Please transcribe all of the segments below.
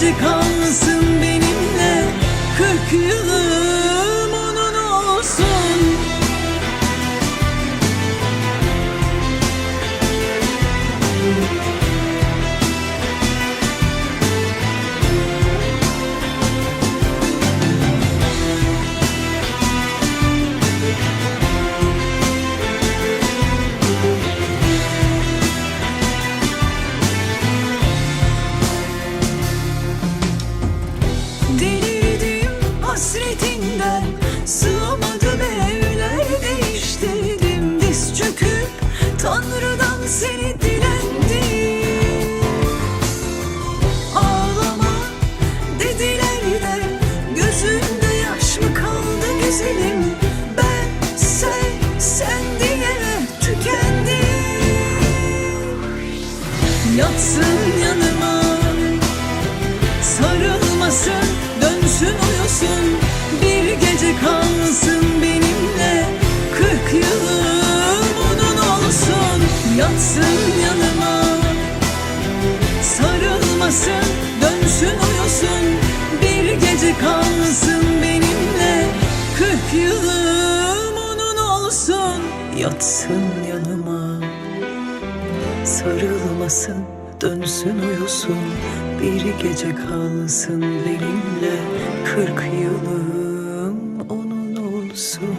gece kalsın benimle kırk yılım Gözünde yaş mı kaldı güzelim? Ben sen sen diye tükendim Yatsın yanıma Sarılmasın, dönsün uyusun. Bir gece kalsın benimle Kırk yılım onun olsun. Yatsın kalsın benimle. Kırk yılım onun olsun. Yatsın yanıma. Sarılmasın, dönsün uyusun. Bir gece kalsın benimle. Kırk yılım onun olsun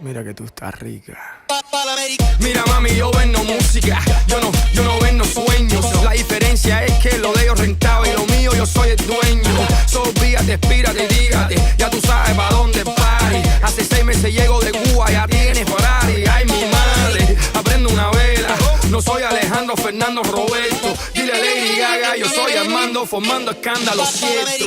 mira que tú estás rica. Mira mami, yo vendo música, yo no, yo no vendo sueños. La diferencia es que lo de ellos rentaba y lo mío yo soy el dueño. So olvídate, espírate y dígate, ya tú sabes para dónde pari. Hace seis meses llego de Cuba, ya tienes Ferrari. Ay mi madre, aprendo una vela. No soy Alejandro Fernando Roberto. Dile a Lady Gaga, yo soy Armando formando escándalo cierto.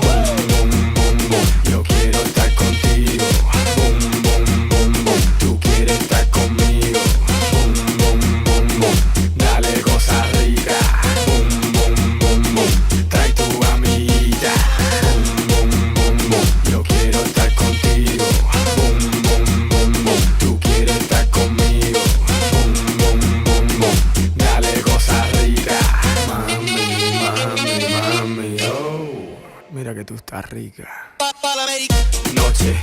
Rica. Noche,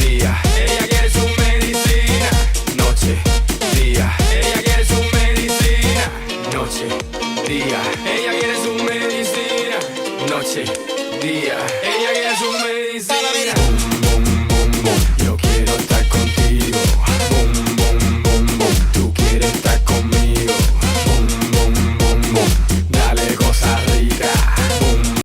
día, Ella quiere su medicina, noche, día, ella quiere su medicina. noche, día, Ella quiere su medicina, noche, día. ella quiere su medicina. Boom, boom, boom, boom, yo quiero estar contigo.